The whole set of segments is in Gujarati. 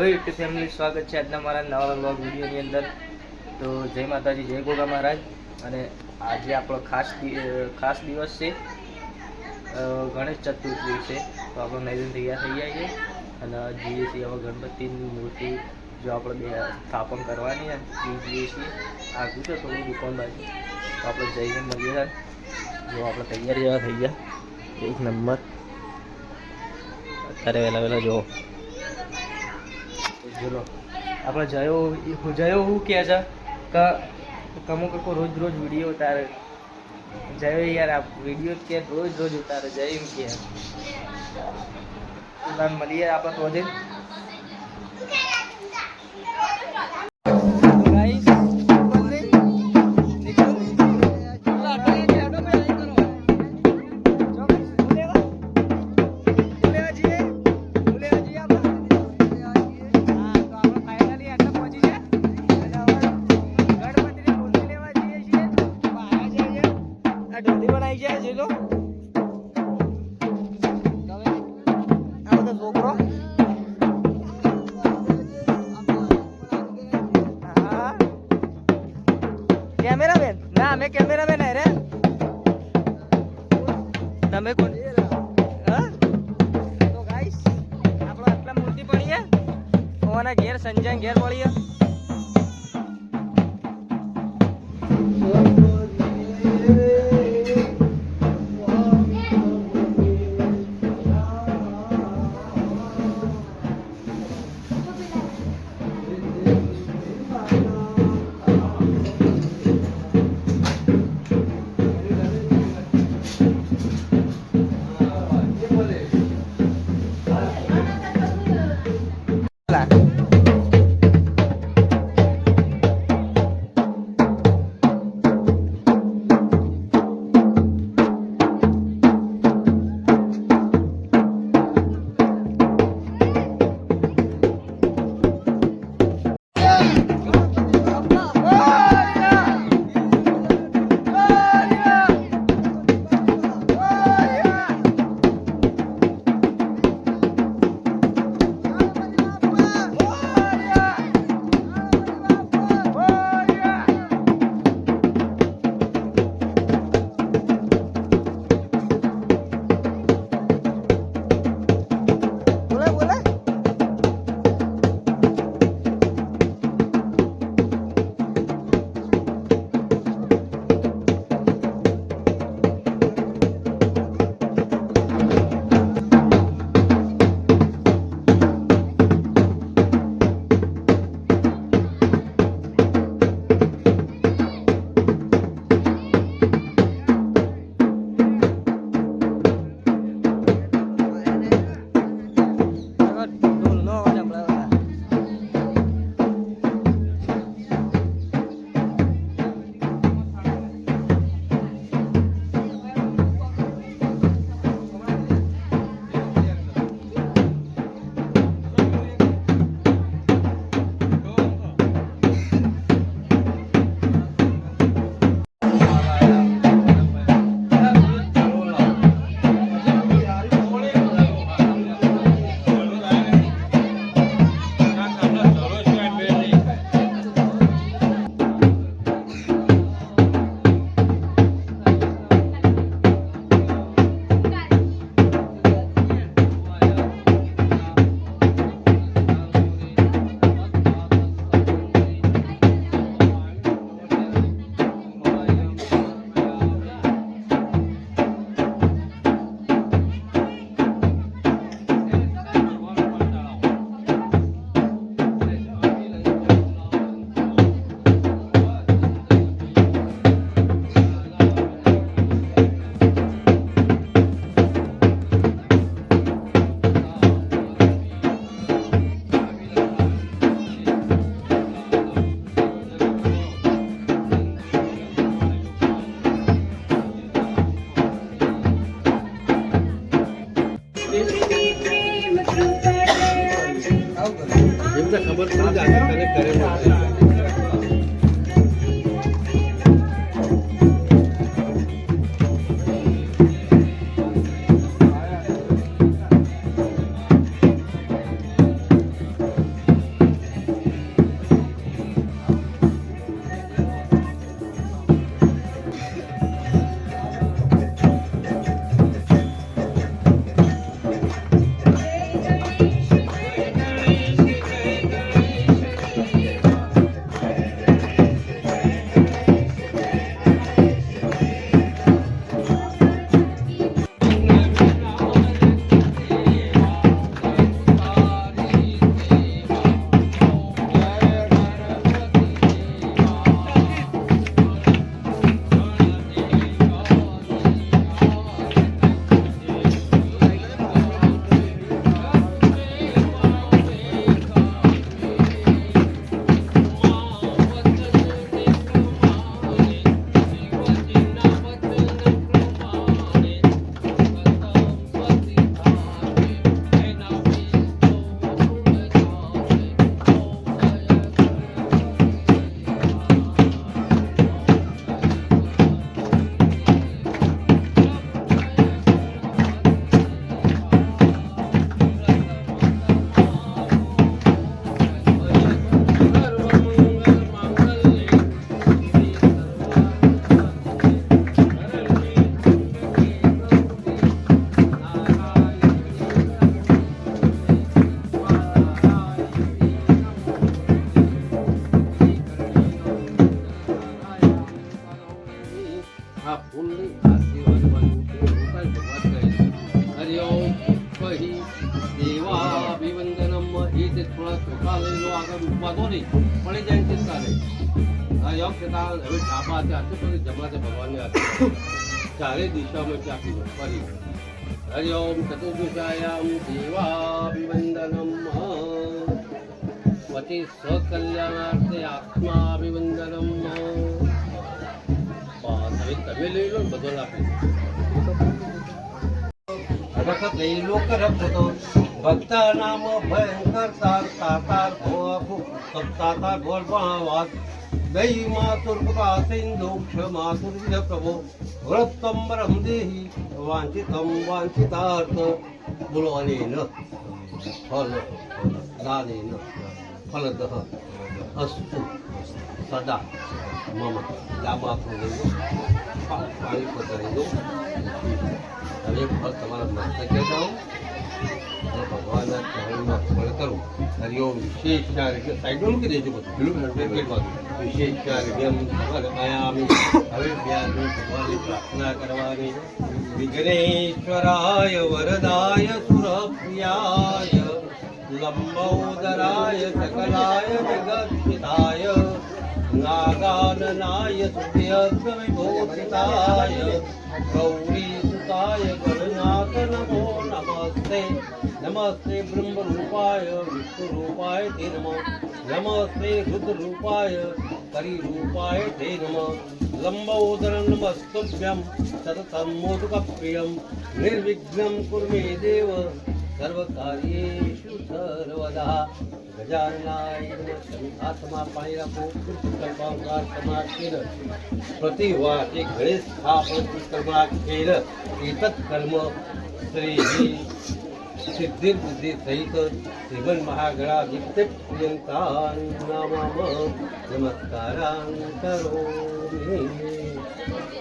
હેલો યુટ્યુબ ફેમિલી, સ્વાગત છે આજના મારા નવા વ્લોગ વિડીયોની અંદર. તો જય માતાજી, જય ગોગા મહારાજ. અને આજે આપણો ખાસ ખાસ દિવસ છે. ગણેશ ચતુર્થી છે. તો આપણે નૈદન તૈયાર થઈ જાય અને જઈએ છીએ હવે ગણપતિની મૂર્તિ, જો આપણે બે સ્થાપન કરવાની એ જઈએ છીએ. આગળ છે થોડું દુકાન બાજુ. તો આપણે જઈને મળીએ જો આપણે તૈયાર જેવા થઈ ગયા. એક નંબર. અત્યારે વહેલા વહેલા જુઓ ચલો આપણે જયો જયો હું કહે છે? કે, કમો કકો રોજ રોજ વીડિયો ઉતારે. જયો યાર, આ વીડિયો કે રોજ રોજ ઉતારે, જય એમ કે મળીએ આપણે તો તમે કોણ? તો ગાઈસ આપણો આટલા મૂર્તિ પડીએ. ઓના ઘેર સંજય ઘેર પડી ખબર પડી જાય તને કરે દેવા અભિવંદનમ એ જે થોડા છોકરાલયનો આગળ ઉપવાદો નહીં પણ એ જૈન ચિંતા નહીં આ હવે ઢાબા હતા તો પછી જમા છે ભગવાનને હતા ચારે દિશામાં ચાપી દો ફરી હરિ ઓમ ચતુર્ભુજાયામ દેવાભિવંદનમ વતી સ્વકલ્યાણાર્થે તમે લઈ લો બધો આપી રખત લઈ લો કરપ તો. ભક્ત નામ ભયંકર તાર તાતાર ભોભુ સપ્તાતાર ભોર ભાવાત દઈ માતુર કૃપા સિંધુ ક્ષમાતુર્ય પ્રભો વૃત્તંબરમ દેહી વાંચિતમ વાંચિતાર્થ બોલો ન. ફલ દાનેન ફલદઃ, અસ્તુ, સદા, મમ. ડાબા પાણી પતરી દો હવે ફળ તમારા મસ્તકે જાઓ અને ભગવાનના ચરણમાં સ્મરણ કરું હરિઓમ વિશેષના રીતે સાઈડમાં મૂકી દેજો બધું. પેકેટમાં વિશેષના રીતે આયામી હવે બે ભગવાનની પ્રાર્થના કરવાની. વિઘ્નેશ્વરાય વરદાય સુરપ્રિયાય લંબોદરાય સકલાય જગત્પિતાય નાગાનનાય સુભ્યસ્વિભૂષિતાય ગૌરીસુતાય ગણનાથ નમો નમસ્તે નમસ્તે બ્રહ્મરૂપાય વિષ્ણુરૂપાય તે નમઃ નમસ્તે રુદ્રરૂપાય કરીરૂપાય તે નમઃ લંબોદર નમસ્તુભ્યં નિર્વિઘ્નં કુર્મે નિર્વિઘ્नं કુરુ મે દેવ સર્વકાર્યેષુ સર્વદા ગજાનનાય નમઃ હાથમાં પાણી રાખો કલ્પાંકાર સમાકેર પ્રતિવાચે ગણેશ સ્થાપન કર્માકેર એતत् કર્મ શ્રી સિદ્ધિ બુદ્ધિ સહિત શ્રીમન મહાગણાધિત્ય પ્રિયંકાન નમઃ નમસ્કારાન કરોમિ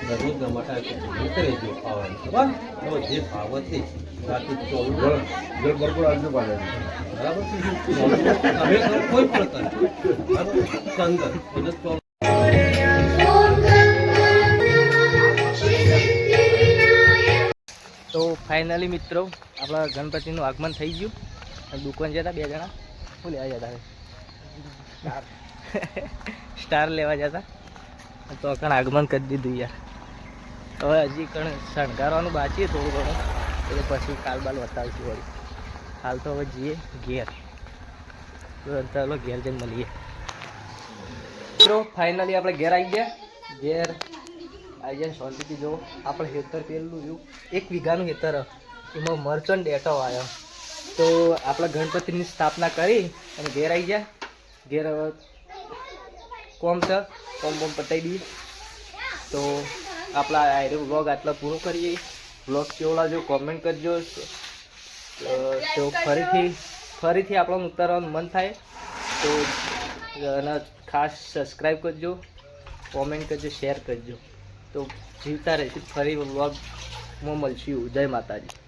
દરરોજના માટે ઉતરે જો ખાવાનું બરાબર તો જે ભાવતી બાકી ચોલું જળ બરાબર કરો ફાઇનલી મિત્રો આપણા ગણપતિનું આગમન થઈ ગયું. અને દુકાન જતા બે જણા. શું લેવા જતા સ્ટાર સ્ટાર લેવા જતા. તો કણ આગમન કરી દીધું યાર. હવે હજી કણ શણગારવાનું બાકી થોડું ઘણું. એટલે પછી કાલ બાલ બતાવીશું વળી. હાલ તો હવે જઈએ ઘેર. ચાલો ઘેર જઈને મળીએ. મિત્રો ફાઇનલી આપણે ઘેર આવી ગયા. ઘેર આવી જાય શાંતિથી જો, આપણે હેતર પેલું રહ્યું એક વીઘાનું હેતર એમાં મર્ચન્ટ ડેટો આવ્યો તો આપણે ગણપતિની સ્થાપના કરી અને ઘેર આવી ગયા. ઘેર હવે કોમ છે, કોમ બોમ પતાવી દઈએ. તો આપણા આયરો વ્લોગ આટલા પૂરો કરીએ. વ્લોગ કેવો લાગ્યો કોમેન્ટ કરજો. તો ફરીથી ફરીથી આપણું ઉતારવાનું મન થાય. તો અને ખાસ સબસ્ક્રાઈબ કરજો કોમેન્ટ કરજો શેર કરજો. તો જીવતા રહીશું. ફરી વ્લોગમાં મળશું જય માતાજી.